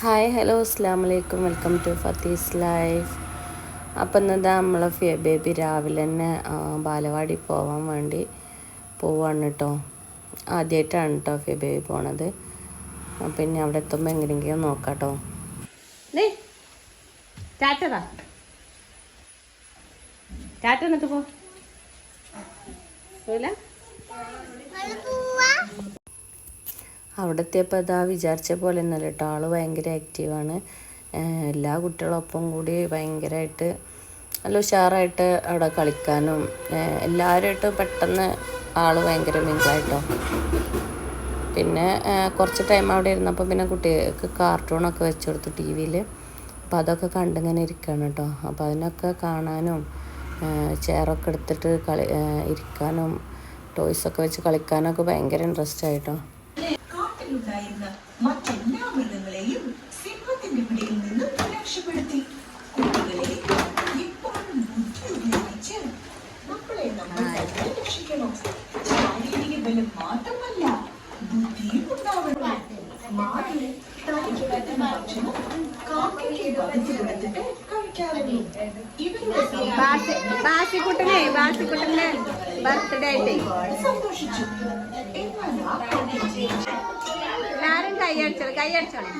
Hi hello അസ്സാം വലൈക്കും welcome to ഫത്തീസ് life അപ്പം ഇന്നതാ നമ്മളെ ഫിയ ബേബി രാവിലെ തന്നെ ബാലവാടി പോവാൻ വേണ്ടി പോവാണ് കേട്ടോ ആദ്യമായിട്ടാണ് കേട്ടോ ഫിയ ബേബി പോണത്. പിന്നെ അവിടെ എത്തുമ്പോൾ എങ്ങനെയെങ്കിലും നോക്കാം കേട്ടോ ടാറ്റതാ ടാറ്റ എന്നിട്ട് പോ. പോയില്ല? അവിടെ എത്തിയപ്പോൾ അതാ വിചാരിച്ച പോലെ ഒന്നുമല്ല കേട്ടോ. ആൾ ഭയങ്കര ആക്റ്റീവാണ് എല്ലാ കുട്ടികളൊപ്പം കൂടി ഭയങ്കരമായിട്ട് നല്ല ഉഷാറായിട്ട് അവിടെ കളിക്കാനും എല്ലാവരുമായിട്ട് പെട്ടെന്ന് ആൾ ഭയങ്കര മിങ്കിളായിട്ടോ. പിന്നെ കുറച്ച് ടൈം അവിടെ ഇരുന്നപ്പോൾ പിന്നെ കുട്ടികൾക്ക് കാർട്ടൂണൊക്കെ വെച്ച് കൊടുത്തു ടി വിയിൽ അപ്പോൾ അതൊക്കെ കണ്ടിങ്ങനെ ഇരിക്കുകയാണ് കേട്ടോ. അപ്പോൾ അതിനൊക്കെ കാണാനും ചെയറൊക്കെ എടുത്തിട്ട് കളി ഇരിക്കാനും ടോയ്സൊക്കെ വെച്ച് കളിക്കാനൊക്കെ ഭയങ്കര ഇൻട്രസ്റ്റ് ആയിട്ടോ. കാട്ടിലുണ്ടായിരുന്ന മറ്റെല്ലാ മൃഗങ്ങളെയും സിംഹത്തിന്റെ പിടിയിൽ നിന്നും രക്ഷപ്പെടുത്തി. കുട്ടികളെ ഇപ്പോഴും ബുദ്ധി ഉപയോഗിച്ച് നമ്മളെ നമ്മൾ തന്നെ രക്ഷിക്കണം. ശാരീരിക ബലം മാത്രമല്ല ബുദ്ധിയും ഉണ്ടാവണം. മാറി തനിക്ക് പറ്റുന്ന ഭക്ഷണം കാക്കയ്ക്ക് പതിച്ചു കൊടുത്തിട്ട് കഴിക്കാറുള്ളൂ. ബാസിക്കുട്ടനെ ബർത്ത്ഡേ ആയിട്ട്. സന്തോഷിച്ചു. എന്നാൽ ആ കൈയടിച്ചോളൂ കൈയടിച്ചോളൂ.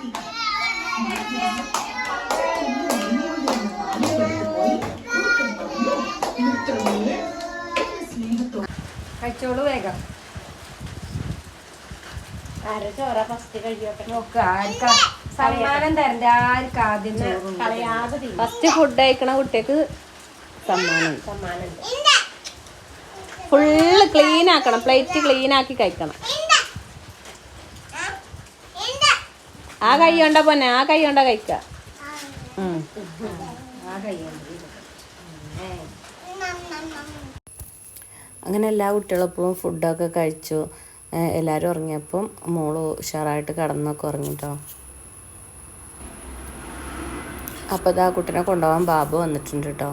കഴിച്ചോളൂ വേഗം. ഫസ്റ്റ് കഴിയോട്ടെ? നോക്ക് ആർക്കാ? സമ്മാനം തരണ്ട ആർക്കും? ആദ്യം കളയാതെ തിന്നു. ഫസ്റ്റ് ഫുഡ് അയക്കണ കുട്ടിക്ക് സമ്മാനം. സമ്മാനം ഫുള്ള് ക്ലീൻ ആക്കണം പ്ലേറ്റ് ക്ലീൻ ആക്കി കഴിക്കണം. ആ കൈ കൊണ്ട പോന്നെ ആ കൈ കൊണ്ട കഴിക്ക. അങ്ങനെ എല്ലാ കുട്ടികളെപ്പോഴും ഫുഡൊക്കെ കഴിച്ചു. എല്ലാവരും ഉറങ്ങിയപ്പം മോൾ ഉഷാറായിട്ട് കിടന്നൊക്കെ ഉറങ്ങിട്ടോ. അപ്പോൾ ഇതാ കുട്ടീനെ കൊണ്ടുപോകാൻ ബാബു വന്നിട്ടുണ്ട് കേട്ടോ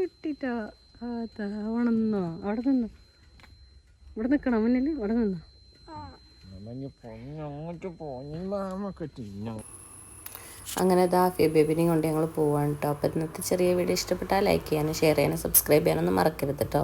കിട്ടിട്ടോ ഉണന്നോ അവിടെ നിന്നോ? ഇവിടെ നിൽക്കണം മുന്നിൽ ഇവിടെ നിന്നോ? അങ്ങനെ ഫി ബേബിനെയും കൊണ്ട് ഞങ്ങൾ പോവാണ് കേട്ടോ. അപ്പോൾ ഇന്നത്തെ ചെറിയ വീഡിയോ ഇഷ്ടപ്പെട്ടാൽ ലൈക്ക് ചെയ്യാനും ഷെയർ ചെയ്യാനും സബ്സ്ക്രൈബ് ചെയ്യാനൊന്നും മറക്കരുത് കേട്ടോ.